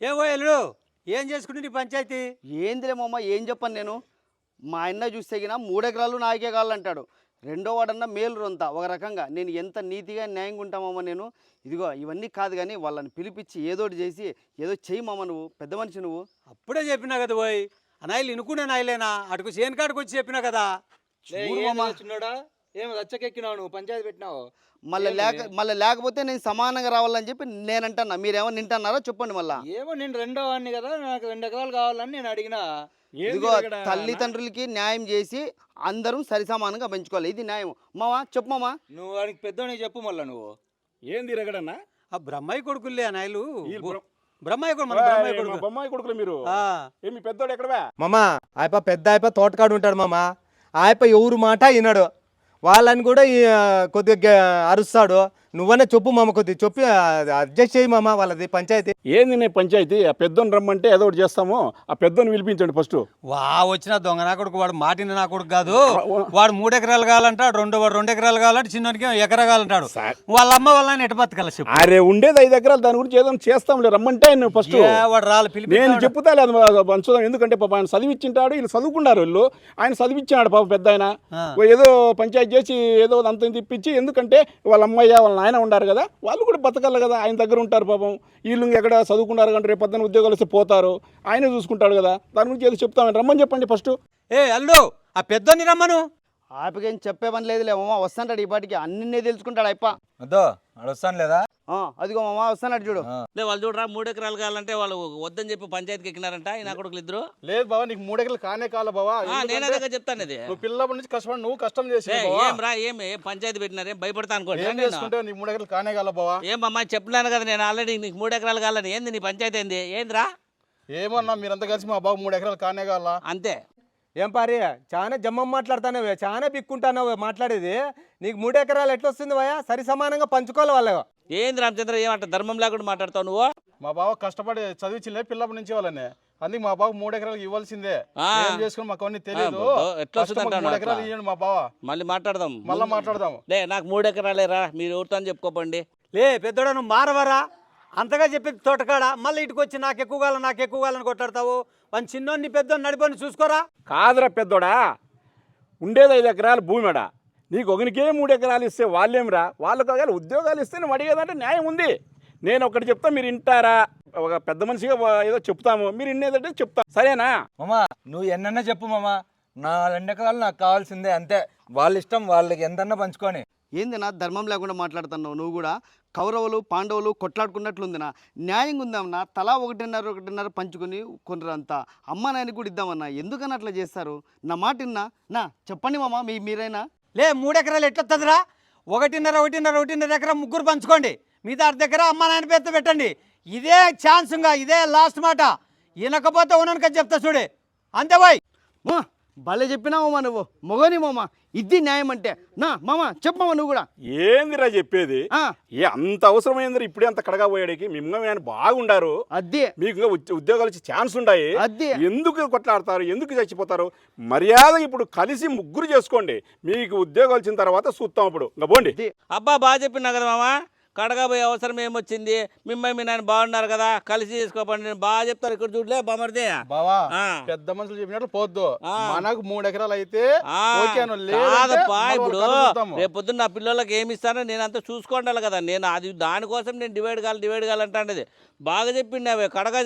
ఏం పోయాడు ఏం చేసుకుంటే నీ పంచాయతీ? ఏందిలే మామ ఏం చెప్పను నేను? మా అన్న చూస్తే గిన మూడెకరాలు నాకే కావాలంటాడు రెండో వాడన్నా మేలు రొంత. ఒక రకంగా నేను ఎంత నీతిగా న్యాయంగా ఉంటామమ్మ నేను? ఇదిగో ఇవన్నీ కాదు కానీ వాళ్ళని పిలిపించి ఏదోటి చేసి ఏదో చెయ్యి మామ నువ్వు పెద్ద మనిషి నువ్వు. అప్పుడే చెప్పినా కదా పోయి ఆ నాయలు ఇనుకునే నాయలేనా? అటుకు చేను కాడికి వచ్చి చెప్పినా కదా? చూడు మామ. చిన్నోడా ఏం రచ్చకెక్కినావు నువ్వు పంచాయతీ పెట్టినావు. మళ్ళీ లేక మళ్ళీ లేకపోతే నేను సమానంగా రావాలని చెప్పి నేను అంటున్నా మీరేమో నింటున్నారా? చెప్పండి మళ్ళా. ఏమో నేను రెండో వాడిని కదా నాకు రెండు ఎకరాలు కావాలని నేను అడిగినా. ఇదిగో తల్లిదండ్రులకి న్యాయం చేసి అందరూ సరిసమానంగా పెంచుకోవాలి. ఇది న్యాయం. మావా చెప్పు మామా నువ్వు వాడికి పెద్దోనికి చెప్పు మళ్ళా నువ్వు. ఏం తిరగడన్నా ఆ బ్రహ్మయ్య కొడుకులే ఆ నాయలు బ్రహ్మయ్య కొడుకు మన బ్రహ్మయ్య మా కొడుకు. బొమ్మాయి కొడుకులు మీరు. ఆ, ఏమి పెద్దోడు ఎక్కడవా? మామ ఆయప పెద్ద ఆయప తోటకాడు ఉంటాడు మామ. ఆయప ఎవరు మాట వినడు. వాళ్ళని కూడా ఈ, కొద్దిగా అరుస్తాడు. నువ్వనే చెప్పు మామ కొద్దిగా చెప్పి అడ్జస్ట్ చేయి మామ వాళ్ళది పంచాయతీ. ఏంది నీ పంచాయతీ? ఆ పెద్దోని రమ్మంటే ఏదో ఒకటి చేస్తాము. ఆ పెద్దోని పిలిపించండి ఫస్ట్. వా వచ్చిన దొంగ నా కొడుకు వాడు మాటిన నా కొడుకు కాదు. వాడు మూడు ఎకరాలు కావాలంటాడు రెండు వాడు రెండు ఎకరాలు కావాలంటే చిన్నోనికి ఎకరా కావాలంటాడు. వాళ్ళ అమ్మ వాళ్ళ ఎట బతకాల చెప్పు. అరే ఉండేది ఐదు ఎకరాలు దాని గురించి ఏదో చేస్తాంలే రమ్మంటే నువ్వు ఫస్ట్. ఏ, వాడు రాళ్ళు పిలిపి నేను చెప్పుతాలే అది మా- పంచుదాం ఎందుకంటే పాప ఆయన చదివిచ్చింటాడు వీళ్ళు చదువుకున్నారు వీళ్ళు. ఆయన చదివిచ్చాడు పాప పెద్ద ఆయన. ఏదో పంచాయతీ చేసి ఏదో అంత తిప్పించి ఎందుకంటే వాళ్ళ అమ్మయ్య వాళ్ళ నాయన ఉండారు కదా వాళ్ళు కూడా బతకాలి కదా ఆయన దగ్గర ఉంటారు పాపం. వీళ్ళు ఎక్కడ చదువుకున్నారు కంటే రేపు పొద్దున్న ఉద్యోగాలు వస్తే పోతారు. ఆయనే చూసుకుంటాడు కదా దాని గురించి ఏదో చెప్తామని రమ్మని చెప్పండి ఫస్ట్ ఏ అల్లుడు ఆ పెద్దోని రమ్మను. ఆపికేం చెప్పే పని లేదులే మామ వస్తాంటాడు ఈ పాటికి. అన్నీ తెలుసుకుంటాడు అయిప. వద్దో అడొస్తాను లేదా? అదిగో మామ వస్తాడు చూడు. లే వాళ్ళు చూడరా మూడు ఎకరాలు కావాలంటే వాళ్ళు వద్దని చెప్పి పంచాయతీకి ఎక్కినారంట ఈ నా కొడుకులు ఇద్దరు. లేదు బావా నీకు మూడు ఎకరాలు కానే కాల బావా? ఆ, నేను అదే చెప్తాను ఇది. నువ్వు పిల్లప్పటి నుంచి కష్టపడి నువ్వు కష్టం చేసి ఏ, రా ఏం ఏం పంచాయతీ పెట్టినారు ఏం భయపడతా అనుకోండి నీకు మూడు ఎకరాలు కానే కాల బావా? ఏం అమ్మా చెప్పినాను కదా నేను ఆల్రెడీ నీకు మూడు ఎకరాలు కావాలని. ఏంది నీ పంచాయతీ ఏంది? ఏందిరా? ఏమన్నా మీరంతా కలిసి మా బాబు మూడు ఎకరాలు కానే కాల అంతే. ఏం పారి చాలా జమ్మం మాట్లాడుతానవే చాలా పిక్కుంటానవే మాట్లాడేది. నీకు మూడు ఎకరాలు ఎట్లా వస్తుంది భయ సరి సమానంగా పంచుకోవాలి వాళ్ళు ఏంది రామచంద్ర ఏమంట ధర్మం లేకుండా మాట్లాడతావు నువ్వు? మా బావ కష్టపడి చదివించలే పిల్లప్పటి నుంచి వాళ్ళని. అందుకే మా బాబు మూడు ఎకరాలు ఇవ్వాల్సిందే. ఏం చేసుకుని మాకు అవన్నీ తెలియదు ఎట్లా మూడు? ఎకరాలు ఇవ్వండి మా బావ. మళ్ళీ మాట్లాడదాం. మళ్ళా మాట్లాడదాం. లే నాకు మూడు ఎకరాలే రా. మీరు ఎవరితో అని చెప్పుకోపండి. లే పెద్దోడా నువ్వు మారవరా? అంతగా చెప్పి తోటకాడ మళ్ళీ ఇటుకు వచ్చి నాకు ఎక్కువ కావాలి నాకు ఎక్కువ కావాలని కొట్లాడతావు? మన చిన్నోన్ని పెద్దోన్ని నడిపోని చూసుకోరా? కాదురా పెద్దోడా. ఉండేది ఐదు ఎకరాల భూమిడా నీకు ఒకనికే మూడు ఎకరాలు ఇస్తే వాళ్ళేమిరా వాళ్ళకు ఒకవేళ ఉద్యోగాలు ఇస్తే నువ్వు అడిగేదంటే న్యాయం ఉంది. నేను ఒకటి చెప్తా మీరు వింటారా? ఒక పెద్ద మనిషిగా ఏదో చెప్తాము. మీరు వినేదంటే చెప్తా. సరేనా? మామ నువ్వు ఎన్నన్నా చెప్పు మామ. నా రెండు ఎకరాలు నాకు కావాల్సిందే అంతే. వాళ్ళ ఇష్టం వాళ్ళకి ఎంతన్నా పంచుకొని. ఏంది నా ధర్మం లేకుండా మాట్లాడుతున్నావు? నువ్వు కూడా కౌరవులు పాండవులు కొట్లాడుకున్నట్లుందినా. న్యాయంగా ఉందామన్నా తలా ఒకటిన్నర ఒకటిన్నర పంచుకొని కొందరంతా అమ్మ నాయనకి కూడా ఇద్దామన్నా. ఎందుకని అట్లా చేస్తారు? నా మాట విన్నా. నా చెప్పండి మామ మీ మీరైనా. లే మూడెకరాలు ఎట్లొస్తుందిరా ఒకటిన్నర ఒకటిన్నర ఒకటిన్నర ఎకరం ముగ్గురు పంచుకోండి. మిగతా అర్ధ ఎకరా అమ్మ నాయన పేరుతో పెట్టండి. ఇదే ఛాన్స్ ఇంకా ఇదే లాస్ట్ మాట. వినకపోతే ఉన్ననుక చెప్తా చూడే. అంతే బాయ్. భలే చెప్పినావమ్మా నువ్వు? మొగని మామ ఇది న్యాయం అంటే నా మామ చెప్పమ్మా నువ్వు కూడా. ఏందిరా చెప్పేది? ఆ, ఏ అంత అవసరమైందిరా ఇప్పుడే అంత కడగా పోయాడికి మిమ్మల్ని ఆయన బాగుండారు? అదే మీకు ఇంకా ఉద్య- ఉద్యోగాలు వచ్చే ఛాన్స్ ఉన్నాయి అదే. ఎందుకు కొట్లాడతారు? ఎందుకు చచ్చిపోతారు? మర్యాద ఇప్పుడు కలిసి ముగ్గురు చేసుకోండి. మీకు ఉద్యోగాలు వచ్చిన తర్వాత చూస్తాం అప్పుడు. ఇంకా పోండి. అబ్బా బాగా చెప్పినా కదా మామ. కడగా పోయే అవసరం ఏమొచ్చింది? మిమ్మల్ని మీ నాన్న బాగున్నారు కదా కలిసి చేసుకోపండి నేను బాగా చెప్తారు ఇక్కడ చూడలే బామర్దే. బావా ఆ. పెద్ద మనుషులు చెప్పినట్లు పోద్దు. ఆ. మనకు మూడు ఎకరాలు అయితే ఆ, ఓకేను లేదంటే కాదప్పా మళ్ళీ ఇప్పుడు వాళ్ళ కథ చూద్దాము. రేపు పొద్దున్న నా పిల్లలకి ఏమి ఇస్తానో నేను అంతా చూసుకోండాలి కదా. నేను అది దానికోసం నేను డివైడ్ కావాలి డివైడ్ కావాలంటే బాగా చెప్పిండి అవి. కడగ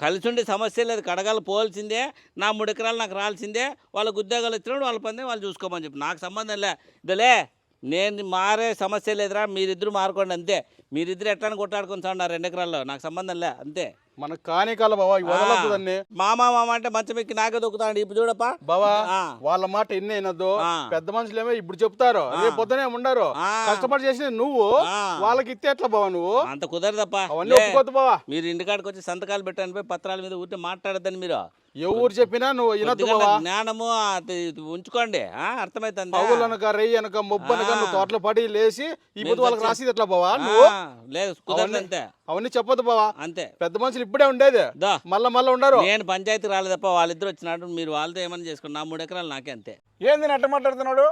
కలిసి ఉండే సమస్య లేదు. కడగాలు పోవాల్సిందే. నా మూడు ఎకరాలు నాకు రాల్సిందే. వాళ్ళకి ఉద్యోగాలు ఇచ్చినప్పుడు వాళ్ళ పని వాళ్ళు చూసుకోమని చెప్పి. నాకు సంబంధం లే. ఇదలే. నేను మారే సమస్య లేదురా మీరిద్దరు మారుకోండి అంతే మీరిద్దరు ఎట్లా కొట్టాడుకొని సార్ రెండు ఎకరాల్లో నాకు సంబంధం లే అంతే మనకు కానే కాల బావా దాన్ని మామ మామ అంటే మంచం ఎక్కి నాకే దొక్కుతాడు ఇప్పుడు చూడప్పా బావా. వాళ్ళ మాట ఎన్ని అయినదో ఆ. పెద్ద మనుషులు ఏమో ఇప్పుడు చెప్తారు రేపు పొద్దునే ఉండరు. కష్టపడి చేసిన నువ్వు. వాళ్ళకి ఇస్తే ఎట్లా బావా నువ్వు అంత కుదరదప్పా అవన్నీ లే. ఒప్పుకోద్దు బావా మీరు ఇంటికాడికి వచ్చి సంతకాలు పెట్టండి పోయి పత్రాల మీద ఊరికే మాట్లాడద్దని మీరు ఎవరు చెప్పినా నువ్వు వినొద్దు బావా. జ్ఞానము ఉంచుకోండి. ఆ, అర్థమైతుందా? పగులు అనక రెయ్యి అనక మొబ్బు అనక ఆ. నువ్వు తోటలో పడి లేచి ఈ పొద్దు వాళ్ళకి రాసేది ఎట్లా బావా నువ్వు? లేదు అంతే. అవన్నీ చెప్పొద్దు బావా. అంతే. పెద్ద మనుషులు ఇప్పుడే ఉండేది. దా. మళ్ళా మళ్ళా ఉండరు. నేను పంచాయతీ రాలేదప్ప వాళ్ళిద్దరు వచ్చినట్టు మీరు వాళ్ళతో ఏమైనా చేసుకోండి నా మూడు ఎకరాలు నాకే అంతే. ఏంది అట్ట మాట్లాడుతున్నాడు?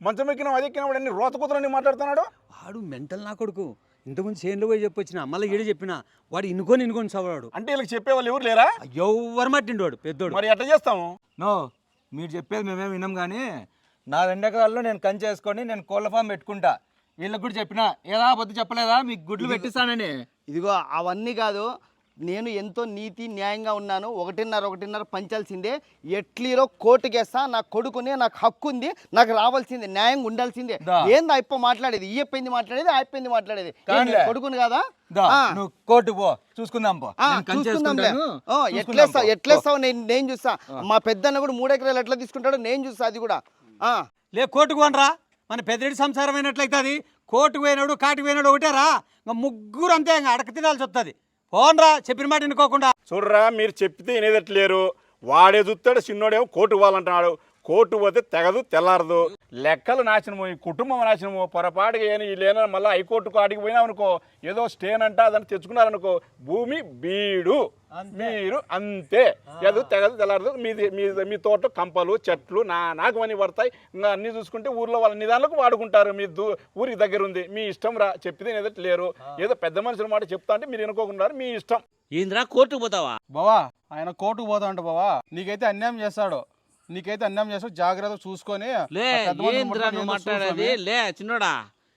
మంచం ఎక్కిన అది ఎక్కినప్పుడు అన్ని రోత కూతురని మాట్లాడుతున్నాడు? వాడు మెంటల్ నా కొడుకు. ఇంతకుముందు చేనులో పోయి చెప్పొచ్చిన మళ్ళీ ఈడ చెప్పిన వాడు ఇనుకొని ఇనుకొని చదవాడు. అంటే వీళ్ళకి చెప్పేవాళ్ళు ఎవరు లేరా? ఎవరు మట్టిండోడు పెద్దోడు. మరి ఎట్లా చేస్తాము? నో మీరు చెప్పేది మేమేం విన్నాం కానీ నా రెండు ఎకరాల్లో నేను కంచి వేసుకొని నేను కోళ్ళ ఫామ్ పెట్టుకుంటా. వీళ్ళకి కూడా చెప్పిన ఏదా పొద్దు చెప్పలేదా? మీకు గుడ్లు పెట్టిస్తానని. ఇదిగో అవన్నీ కాదు నేను ఎంతో నీతి న్యాయంగా ఉన్నాను. ఒకటిన్నర ఒకటిన్నర పంచాల్సిందే. ఎట్లీరో కోర్టుకేస్తా నా కొడుకునే నాకు హక్కు ఉంది నాకు రావాల్సిందే న్యాయంగా ఉండాల్సిందే. ఏంది అయిపో మాట్లాడేది? ఈ అయిపోయింది మాట్లాడేది? ఆ అయిపోయింది మాట్లాడేది? కొడుకుని కాదా. నువ్వు కోర్టు పో. చూసుకుందాం పో. చూసుకుందాంలే. ఎట్లేస్తావు. ఎట్లేస్తావు? నేను నేను చూస్తా. మా పెద్దన్న కూడా మూడు ఎకరాలు ఎట్లా తీసుకుంటాడో నేను చూస్తా అది కూడా. ఆ. లే కోర్టుకు పోనరా. మన పెద్దడి సంసారం అయినట్లయితుంది కోర్టుకు పోయినాడు కాటికి పోయినాడు ఒకటేరా ఇంకా ముగ్గురు అంతే ఇంకా అడక తినాల్సి వస్తుంది పోన్రా చెప్పిన మాట వినుకోకుండా. చూడరా మీరు చెప్తే వినేదట్లేరు. వాడే చూస్తాడు చిన్నోడేమో కోర్టు ఇవ్వాలంటున్నాడు కోర్టు పోతే తెగదు తెల్లారదు. లెక్కలు నాశనము ఈ కుటుంబం నాశనము పొరపాటుగా ఏని లేన మళ్ళీ హైకోర్టుకు ఆడికి పోయినాం అనుకో ఏదో స్టేన్ అంట అదని తెచ్చుకున్నారనుకో భూమి బీడు. మీరు అంతే. ఏదో తెగదు తెల్లారదు మీది మీ మీ తోట కంపలు చెట్లు నా నాగమని పడతాయి. ఇంకా అన్ని చూసుకుంటే ఊర్లో వాళ్ళ నిదానాలకు వాడుకుంటారు. మీ దూ ఊరికి దగ్గర ఉంది మీ ఇష్టం రా చెప్పితే ఏదో లేరు. ఏదో పెద్ద మనుషుల మాట చెప్తా అంటే మీరు వినుకోకుండా మీ ఇష్టం. ఏంద్రా కోర్టుకు పోతావా? బావా ఆయన కోర్టుకు పోతా అంట బావా. నీకైతే అన్యాయం చేస్తాడు. నీకైతే అన్యాయం చేస్తాడు జాగ్రత్త చూసుకొని లే ఏంద్రా నువ్వు మాట్లాడేది. లే చిన్నోడా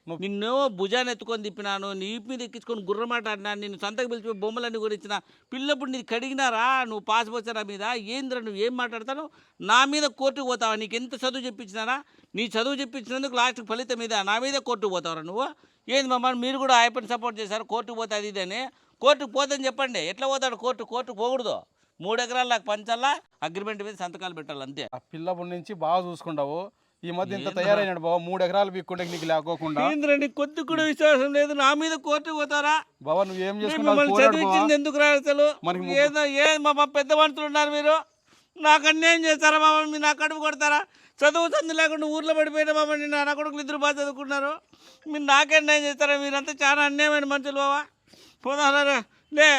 నిన్ను భుజాన్ని ఎత్తుకొని తిప్పినాను నీ మీద ఎక్కించుకొని ఆడినాను నిన్ను సంతకు పిలిచి బొమ్మలన్నీ గురించిన పిల్లప్పుడు నీకు కడిగినారా? నువ్వు పాస్ పోచారా మీద? ఏంద్రా నువ్వు ఏం మాట్లాడతాను? నా మీద కోర్టుకు పోతావా? నీకు ఎంత చదువు చెప్పించినారా? నీ చదువు చెప్పించినందుకు లాస్ట్కి ఫలితం మీద నా మీద కోర్టుకు పోతావరా నువ్వు? ఏంది మమ్మల్ని మీరు కూడా ఆయప్పని సపోర్ట్ చేశారు? కోర్టుకు పోతే అది ఇదని? కోర్టుకు పోదని చెప్పండి. ఎట్లా పోతాడు కోర్టు? కోర్టుకు పోకూడదు. మూడు ఎకరాలు నాకు పంచాలా? అగ్రిమెంట్ మీద సంతకాలు పెట్టాలి అంతే. ఆ పిల్లప్పటి నుంచి బాగా చూసుకుంటావు. ఈ మధ్య ఇంత తయారైనాడు బావా మూడు ఎకరాలు పీక్కుంటే నీకు లేకోకుండా. ఏంద్రండి కొద్ది కూడా విశ్వాసం లేదు. నా మీద కోర్టుకు పోతారా? బావా నువ్వు ఏం నేను చేసుకున్నావు. చదివించింది ఎందుకు రా అసలు? ఏదో ఏ మా పెద్ద మనుషులు ఉన్నారు మీరు? నాకు అన్యాయం చేస్తారా మామ మీరు నా కడుపు కొడతారా? చదువు చందు లేకుండా ఊర్లో పడిపోయిన మామ నిన్న నా కొడుకులు ఇద్దరు బాగా చదువుకున్నారు. మీరు నాకే అన్యాయం చేస్తారా? మీరంతా చాలా అన్యాయమైన మనుషులు బావా. పోదారా లే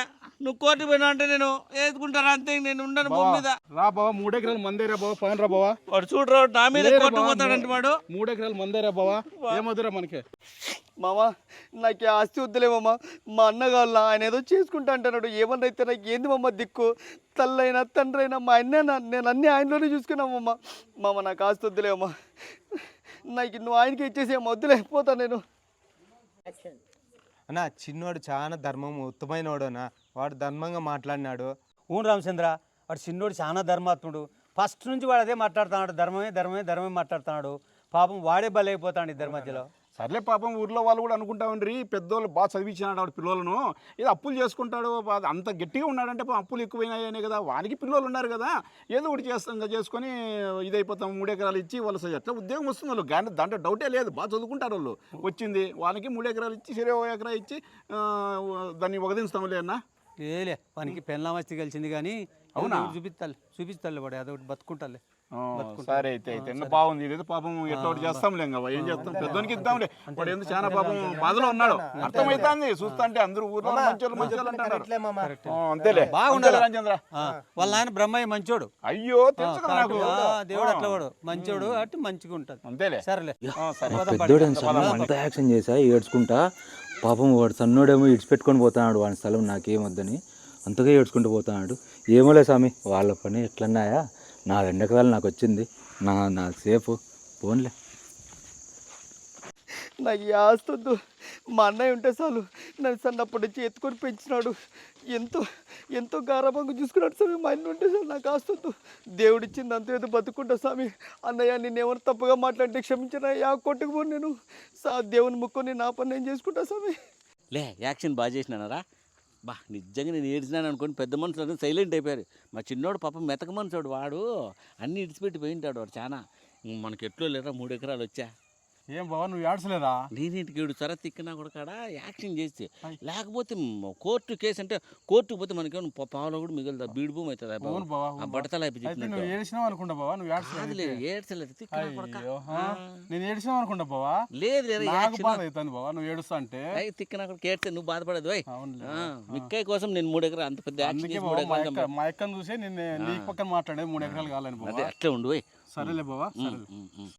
నువ్వు కోర్టు పోయినా అంటే నేను వేసుకుంటారా అంతే నేను ఉండను భూమి మీద. రా బావా మూడు ఎకరాలు మందేరా బావా పైన రా బావా. వాడు చూడరా నా మీద కోర్టు పోతాడంటే వాడు మూడు ఎకరాలు మందేరా బావా. ఏమొద్దురా మనకి? మామ నాకు ఆస్తి వద్దులే మామ. మా అన్నగాళ్ళ ఆయన ఏదో చేసుకుంటా అంటున్నాడు. ఏమన్నా అయితే నాకు ఏంది మామ దిక్కు? తల్లైనా తండ్రి అయినా మా అన్న నేను అన్ని ఆయనలోనే చూసుకున్నామమ్మ మామ. నాకు ఆస్తి వద్దులే అమ్మ నాకు నువ్వు ఆయనకి ఇచ్చేసేమో వద్దులే పోతా నేను. అన్న చిన్నోడు చాలా ధర్మం ఉత్తమైన వాడు ధర్మంగా మాట్లాడినాడు. ఊను రామచంద్ర వాడు చిన్నోడు చాలా ధర్మాత్ముడు. ఫస్ట్ నుంచి వాడు అదే మాట్లాడుతున్నాడు ధర్మమే ధర్మమే ధర్మమే మాట్లాడుతున్నాడు. పాపం వాడే బలైపోతాడు ఇద్దరి మధ్యలో. సర్లే పాపం ఊర్లో వాళ్ళు కూడా అనుకుంటా ఉండ్రి పెద్దోళ్ళు బాగా చదివించినాడు వాడు పిల్లలను. ఏదో అప్పులు చేసుకుంటాడు అంత గట్టిగా ఉన్నాడంటే పాపం అప్పులు ఎక్కువైనాయనే కదా. వానికి పిల్లలు ఉన్నారు కదా. ఏదో ఒకటి చేస్తాం ఇంకా చేసుకొని ఇదైపోతాం మూడు ఎకరాలు ఇచ్చి వాళ్ళు ఎట్లా ఉద్యోగం వస్తుంది వాళ్ళు కానీ దాంట్లో డౌటే లేదు. బాగా చదువుకుంటారు వాళ్ళు. వచ్చింది. వాళ్ళకి మూడు ఎకరాలు ఇచ్చి సరే ఓ ఎకరా ఇచ్చి దాన్ని ఒకదిస్తాంలే అన్న. ఏలే వానికి పెళ్ళామస్తి కలిసింది కానీ అవునా? చూపిస్తాలే చూపిస్తాలే వాడు అదొకటి బతుకుంటాలే. సరే అయితే అయితే బాగుంది ఇదైతే పాపం ఎట్లా ఒకటి చేస్తాంలే ఇంకా ఏం చేస్తాం? పెద్దోనికి ఇద్దాంలే. వాడు ఎందుకు చాలా పాపం బాధలో ఉన్నాడు. అర్థమైతుంది చూస్తా అంటే అందరూ ఊర్లో మంచోళ్ళు మంచోళ్ళు అంటారు కరెక్ట్లే మామ ఆ, అంతేలే బాగుండాలి. రామచంద్ర వాళ్ళ నాయన బ్రహ్మయ్య మంచోడు. అయ్యో తెలుసు కదా నాకు. ఆ, దేవుడు అట్లా వాడు. మంచోడు అటు మంచిగా ఉంటుంది అంతేలే. సరేలే. సన్నం అంత యాక్షన్ చేశా ఏడ్చుకుంటా పాపం వాడు సన్నోడేమో ఇడిచిపెట్టుకొని పోతున్నాడు వాడి స్థలం నాకేమొద్దని అంతగా ఏడ్చుకుంటూ పోతున్నాడు. ఏమోలే స్వామి వాళ్ళ పని ఎట్లన్నాయా? నా రెండు నాకు వచ్చింది? నా నా సేఫ్ పోన్లే. నయ్యా ఈ మా అన్నయ్య ఉంటే చాలు నన్ను సన్నప్పటి నుంచి ఎత్తుకొని పెంచినాడు. ఎంతో ఎంతో గారాభంగా చూసుకున్నాడు స్వామి. మా అన్న ఉంటే చాలు నాకు ఆస్తి దేవుడిచ్చింది అంత ఏదో బతుకుంటా స్వామి. అన్నయ్య నేను ఎవరు తప్పుగా మాట్లాడితే క్షమించిన యా కొట్టుకుపోను నేను. సా దేవుని ముక్కుని నా పని నేను చేసుకుంటా స్వామి. లే యాక్షన్ బాగా చేసినానరా. బా నిజంగా నేను ఏడ్చినాను అనుకోని పెద్ద మనుషులు అంతా సైలెంట్ అయిపోయారు. మా చిన్నోడు పాపం మెతక మనుషుడు వాడు. అన్ని ఇడిచిపెట్టి పోయింటాడు వాడు చాలా మనకి ఎట్లో లేరా మూడు ఎకరాలు వచ్చా? ఏం బావా నువ్వు ఏడ్చలేదా? నేనేంటికి ఏడు సర తిక్కినా కూడా కాడ? యాక్షన్ చేసి లేకపోతే కోర్టు కేసు అంటే కోర్టుకు పోతే మనకేమో పావులో కూడా మిగులుతా బీడు భూమి అవుతుంది బాబు. బావా, ఆ అవును బట్టతల అయిపోయి అయితే చెప్పినట్టు. నువ్వు ఏడ్చినావు అనుకుంటా బావా నువ్వు ఏడ్చలేదు ఏడ్చలేదు. నేను ఏడ్చినావు అనుకుంటా బావా? లేదు లేదు బాధ అవుతుంది బావా నువ్వు ఏడుస్తా అంటే. తిక్కినా కూడా కేడితే నువ్వు బాధపడదు మిక్కయ్య కోసం నేను మూడు ఎకరాలు అంత పెద్ద అందుకే మా అక్కను చూసే నేను నీకు పక్కన మాట్లాడేది మూడు ఎకరాలు కావాలని అట్లే ఉండు. సరేలే బావా ఉమ్, సరే ఉమ్, ఉమ్.